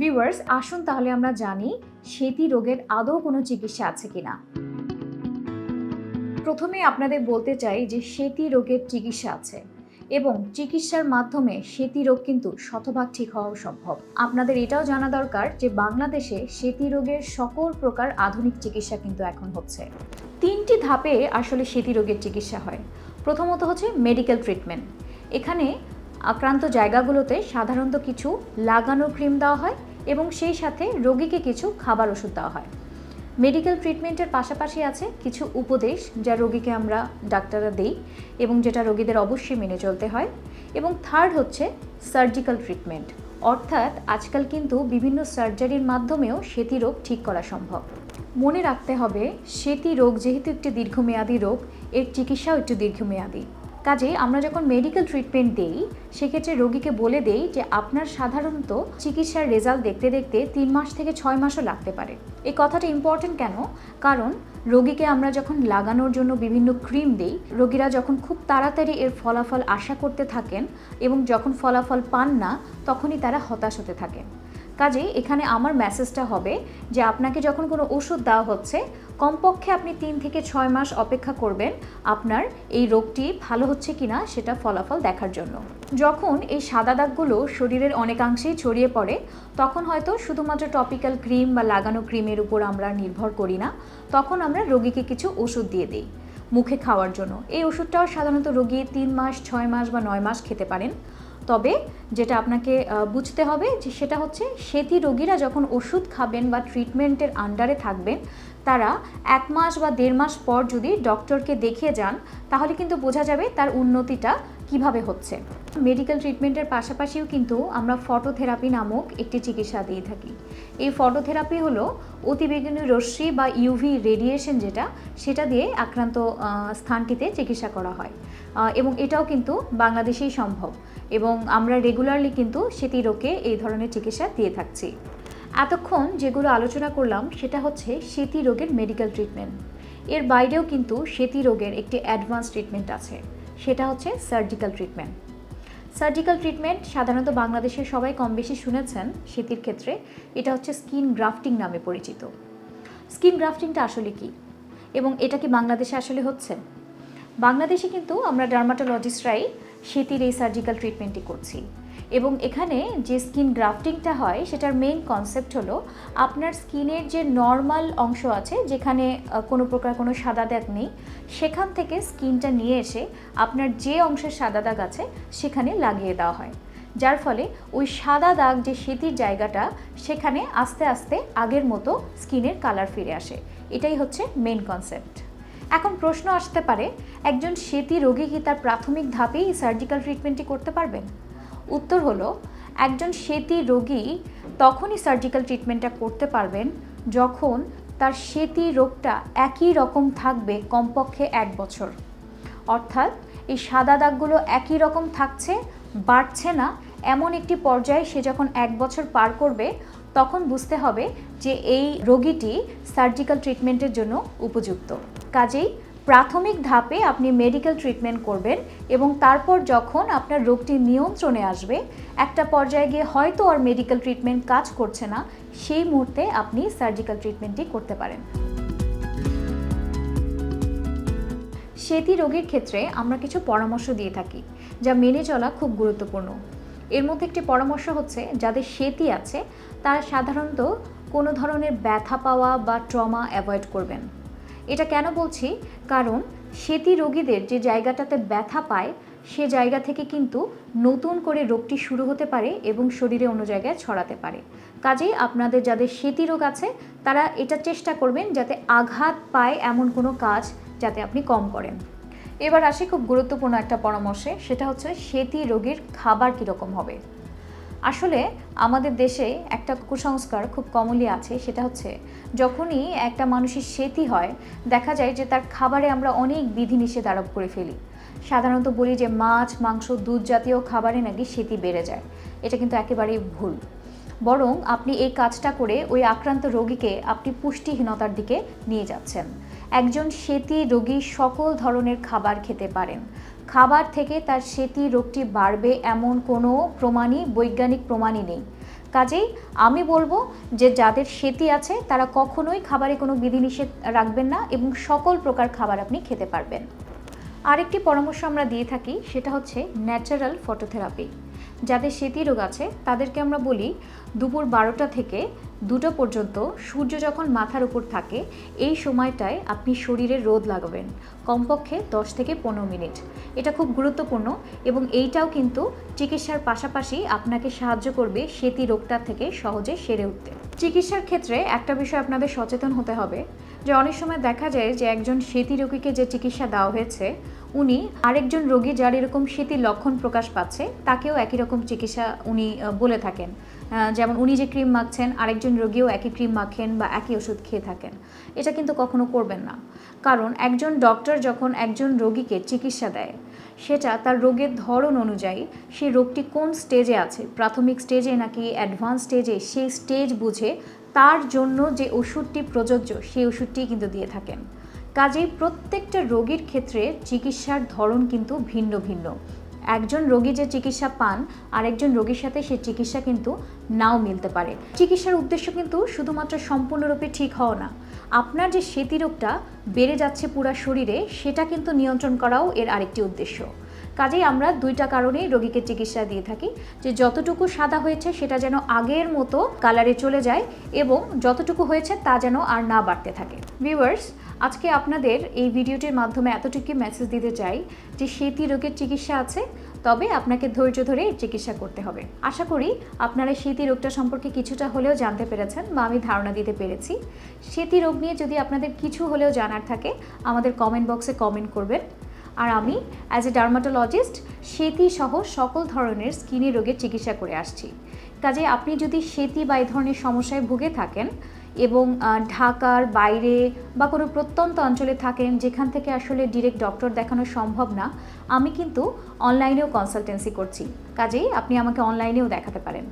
Viewers আসুন তাহলে আমরা জানি সেতি রোগের আদৌ কোনো চিকিৎসা আছে কিনা। প্রথমে আপনাদের বলতে চাই যে সেতি রোগের চিকিৎসা আছে এবং চিকিৎসার মাধ্যমে সেতি রোগ কিন্তু শতভাগ ঠিক হওয়াও সম্ভব। আপনাদের এটাও জানা দরকার যে বাংলাদেশে সেতি রোগের সকল প্রকার আধুনিক চিকিৎসা কিন্তু এখন হচ্ছে। তিনটি ধাপে আসলে সেতি রোগের চিকিৎসা হয়। প্রথমত হচ্ছে মেডিকেল ট্রিটমেন্ট এখানে আক্রান্ত জায়গাগুলোতে সাধারণত কিছু লাগানো ক্রিম দেওয়া হয় এবং সেই সাথে রোগীকে কিছু খাবার ওষুধ দেওয়া হয়। মেডিকেল ট্রিটমেন্টের পাশাপাশি আছে কিছু উপদেশ যা রোগীকে আমরা ডাক্তাররা দেই এবং যেটা রোগীদের অবশ্যই মেনে চলতে হয়। এবং থার্ড হচ্ছে সার্জিক্যাল ট্রিটমেন্ট অর্থাৎ আজকাল কিন্তু বিভিন্ন সার্জারির মাধ্যমেও সেতি রোগ ঠিক করা সম্ভব। মনে রাখতে হবে, সেতি রোগ যেহেতু একটি দীর্ঘমেয়াদী রোগ, এর চিকিৎসাও একটু দীর্ঘমেয়াদী। কাজে আমরা যখন মেডিকেল ট্রিটমেন্ট দেই, সেক্ষেত্রে রোগীকে বলে দেই যে আপনার সাধারণত চিকিৎসার রেজাল্ট দেখতে দেখতে তিন মাস থেকে ছয় মাসও লাগতে পারে। এই কথাটা ইম্পর্টেন্ট কেন? কারণ রোগীকে আমরা যখন লাগানোর জন্য বিভিন্ন ক্রিম দিই, রোগীরা যখন খুব তাড়াতাড়ি এর ফলাফল আশা করতে থাকেন এবং যখন ফলাফল পান না, তখনই তারা হতাশ হতে থাকেন। কাজেই এখানে আমার মেসেজটা হবে যে আপনাকে যখন কোনো ওষুধ দেওয়া হচ্ছে, কমপক্ষে আপনি তিন থেকে ছয় মাস অপেক্ষা করবেন আপনার এই রোগটি ভালো হচ্ছে কিনা সেটা ফলাফল দেখার জন্য। যখন এই সাদা দাগগুলো শরীরের অনেকাংশেই ছড়িয়ে পড়ে, তখন হয়তো শুধুমাত্র টপিক্যাল ক্রিম বা লাগানো ক্রিমের উপর আমরা নির্ভর করি না, তখন আমরা রোগীকে কিছু ওষুধ দিয়ে দিই মুখে খাওয়ার জন্য। এই ওষুধটাও সাধারণত রোগী তিন মাস, ছয় মাস বা নয় মাস খেতে পারেন। তবে যেটা আপনাকে বুঝতে হবে যে সেটা হচ্ছে সেতি রোগীরা যখন ওষুধ খাবেন বা ট্রিটমেন্টের আন্ডারে থাকবেন, তারা এক মাস বা দেড় মাস পর যদি ডক্টরকে দেখিয়ে যান, তাহলে কিন্তু বোঝা যাবে তার উন্নতিটা কীভাবে হচ্ছে। মেডিকেল ট্রিটমেন্টের পাশাপাশিও কিন্তু আমরা ফটোথেরাপি নামক একটি চিকিৎসা দিয়ে থাকি। এই ফটোথেরাপি হলো অতিবেগুনি রশ্মি বা ইউভি রেডিয়েশন যেটা, সেটা দিয়ে আক্রান্ত স্থানটিতে চিকিৎসা করা হয়। এবং এটাও কিন্তু বাংলাদেশেই সম্ভব। এবং আমরা রেগুলারলি কিন্তু সেতি রোগে এই ধরনের চিকিৎসা দিয়ে থাকছি। এতক্ষণ যেগুলো আলোচনা করলাম, সেটা হচ্ছে সেতি রোগের মেডিকেল ট্রিটমেন্ট এর বাইরেও কিন্তু সেতি রোগের একটি অ্যাডভান্স ট্রিটমেন্ট আছে। সেটা হচ্ছে সার্জিক্যাল ট্রিটমেন্ট সার্জিক্যাল ট্রিটমেন্ট সাধারণত বাংলাদেশে সবাই কম বেশি শুনেছেন সেতির ক্ষেত্রে। এটা হচ্ছে স্কিন গ্রাফটিং নামে পরিচিত। স্কিন গ্রাফটিংটা আসলে কি? এবং এটা কি বাংলাদেশে আসলে হচ্ছে? বাংলাদেশে কিন্তু আমরা ডার্মাটোলজিস্টরাই সেতির এই সার্জিক্যাল ট্রিটমেন্টটি করছি। এবং এখানে যে স্কিন গ্রাফটিংটা হয়, সেটার মেইন কনসেপ্ট হলো আপনার স্কিনের যে নর্মাল অংশ আছে, যেখানে কোনো প্রকার কোনো সাদা দাগ নেই, সেখান থেকে স্কিনটা নিয়ে এসে আপনার যে অংশের সাদা দাগ আছে, সেখানে লাগিয়ে দেওয়া হয়। যার ফলে ওই সাদা দাগ যে সেতির জায়গাটা, সেখানে আস্তে আস্তে আগের মতো স্কিনের কালার ফিরে আসে। এটাই হচ্ছে মেন কনসেপ্ট এখন প্রশ্ন আসতে পারে, একজন সেতি রোগী কি তার প্রাথমিক ধাপেই সার্জিক্যাল ট্রিটমেন্টটি করতে পারবেন? উত্তর হলো, একজন সেতি রোগী তখনই সার্জিক্যাল ট্রিটমেন্টটা করতে পারবেন যখন তার সেতি রোগটা একই রকম থাকবে কমপক্ষে এক বছর। অর্থাৎ এই সাদা দাগগুলো একই রকম থাকছে, বাড়ছে না, এমন একটি পর্যায়ে সে যখন এক বছর পার করবে, তখন বুঝতে হবে যে এই রোগীটি সার্জিক্যাল ট্রিটমেন্টের জন্য উপযুক্ত। কাজেই প্রাথমিক ধাপে আপনি মেডিকেল ট্রিটমেন্ট করবেন এবং তারপর যখন আপনার রোগটি নিয়ন্ত্রণে আসবে, একটা পর্যায়ে গিয়ে হয়তো আর মেডিকেল ট্রিটমেন্ট কাজ করছে না, সেই মুহূর্তে আপনি সার্জিক্যাল ট্রিটমেন্টটি করতে পারেন। সেতি রোগীর ক্ষেত্রে আমরা কিছু পরামর্শ দিয়ে থাকি, যা মেনে চলা খুব গুরুত্বপূর্ণ। এর মধ্যে একটি পরামর্শ হচ্ছে, যাদের সেতি আছে, তারা সাধারণত কোনো ধরনের ব্যথা পাওয়া বা ট্রমা অ্যাভয়েড করবেন। এটা কেন বলছি? কারণ সেতি রোগীদের যে জায়গাটাতে ব্যথা পায়, সে জায়গা থেকে কিন্তু নতুন করে রোগটি শুরু হতে পারে এবং শরীরে অন্য জায়গায় ছড়াতে পারে। কাজেই আপনাদের যাদের সেতি রোগ আছে, তারা এটা চেষ্টা করবেন যাতে আঘাত পায় এমন কোনো কাজ যাতে আপনি কম করেন। এবার আসি খুব গুরুত্বপূর্ণ একটা পরামর্শে, সেটা হচ্ছে সেতি রোগীর খাবার কীরকম হবে? আসলে আমাদের দেশে একটা কুসংস্কার খুব কমনলি আছে, সেটা হচ্ছে যখনই একটা মানুষের সেতি হয়, দেখা যায় যে তার খাবারে আমরা অনেক বিধিনিষেধ আরোপ করে ফেলি। সাধারণত বলি যে মাছ, মাংস, দুধ জাতীয় খাবারে নাকি সেতি বেড়ে যায়। এটা কিন্তু একেবারেই ভুল। বরং আপনি এই কাজটা করে ওই আক্রান্ত রোগীকে আপনি পুষ্টিহীনতার দিকে নিয়ে যাচ্ছেন। একজন সেতি রোগী সকল ধরনের খাবার খেতে পারেন। খাবার থেকে তার সেতি রোগটি বাড়বে এমন কোনো প্রমাণই, বৈজ্ঞানিক প্রমাণই নেই। কাজেই আমি বলব যে যাদের সেতি আছে, তারা কখনোই খাবারে কোনো বিধিনিষেধ রাখবেন না এবং সকল প্রকার খাবার আপনি খেতে পারবেন। আরেকটি পরামর্শ আমরা দিয়ে থাকি, সেটা হচ্ছে ন্যাচারাল ফটোথেরাপি। যাদের সেতি রোগ আছে, তাদেরকে আমরা বলি দুপুর বারোটা থেকে দুটো পর্যন্ত সূর্য যখন মাথার উপর থাকে, এই সময়টায় আপনি শরীরে রোদ লাগাবেন, কমপক্ষে দশ থেকে পনেরো মিনিট। এটা খুব গুরুত্বপূর্ণ এবং এইটাও কিন্তু চিকিৎসার পাশাপাশি আপনাকে সাহায্য করবে সেতি রোগটা থেকে সহজে সেরে উঠতে। চিকিৎসার ক্ষেত্রে একটা বিষয় আপনাদের সচেতন হতে হবে, যে অনেক সময় দেখা যায় যে একজন সেতি রোগীকে যে চিকিৎসা দেওয়া হয়েছে উনি আরেকজন রোগী যার এরকম সেতির লক্ষণ প্রকাশ পাচ্ছে, তাকেও একই রকম চিকিৎসা উনি বলে থাকেন। যেমন উনি যে ক্রিম মাখছেন, আরেকজন রোগীও একই ক্রিম মাখেন বা একই ওষুধ খেয়ে থাকেন। এটা কিন্তু কখনো করবেন না। কারণ একজন ডক্টর যখন একজন রোগীকে চিকিৎসা দেয়, সেটা তার রোগের ধরন অনুযায়ী সেই রোগটি কোন স্টেজে আছে, প্রাথমিক স্টেজে নাকি অ্যাডভান্স স্টেজে সেই স্টেজ বুঝে তার জন্য যে ওষুধটি প্রযোজ্য, সেই ওষুধটি কিন্তু দিয়ে থাকেন। কাজেই প্রত্যেকটা রোগীর ক্ষেত্রে চিকিৎসার ধরন কিন্তু ভিন্ন ভিন্ন। একজন রোগী যে চিকিৎসা পান, আরেকজন রোগীর সাথে সে চিকিৎসা কিন্তু নাও মিলতে পারে। চিকিৎসার উদ্দেশ্য কিন্তু শুধুমাত্র সম্পূর্ণরূপে ঠিক হওয়া না। আপনার যে রোগটা বেড়ে যাচ্ছে পুরা শরীরে, সেটা কিন্তু নিয়ন্ত্রণ করাও এর আরেকটি উদ্দেশ্য। কাজেই আমরা দুইটা কারণেই রোগীকে চিকিৎসা দিয়ে থাকি, যে যতটুকু সাদা হয়েছে সেটা যেন আগের মতো কালারে চলে যায় এবং যতটুকু হয়েছে তা যেন আর না বাড়তে থাকে। ভিউয়ার্স আজকে আপনাদের এই ভিডিওটির মাধ্যমে এতটুকু মেসেজ দিতে চাই যে সেতি রোগের চিকিৎসা আছে, তবে আপনাকে ধৈর্য ধরে চিকিৎসা করতে হবে। আশা করি আপনারা সেতি রোগটা সম্পর্কে কিছুটা হলেও জানতে পেরেছেন বা আমি ধারণা দিতে পেরেছি। সেতি রোগ নিয়ে যদি আপনাদের কিছু হলেও জানার থাকে, আমাদের কমেন্ট বক্সে কমেন্ট করবেন। আর আমি অ্যাজ এ ডার্মাটোলজিস্ট সেতি সহ সকল ধরনের স্কিনের রোগের চিকিৎসা করে আসছি। কাজে আপনি যদি সেতি বা এই ধরনের সমস্যায় ভুগে থাকেন এবং ঢাকার বাইরে বা কোনো প্রত্যন্ত অঞ্চলে থাকেন, যেখান থেকে আসলে ডিরেক্ট ডক্টর দেখানো সম্ভব না, আমি কিন্তু অনলাইনেও কনসালটেন্সি করছি। কাজেই আপনি আমাকে অনলাইনেও দেখাতে পারেন।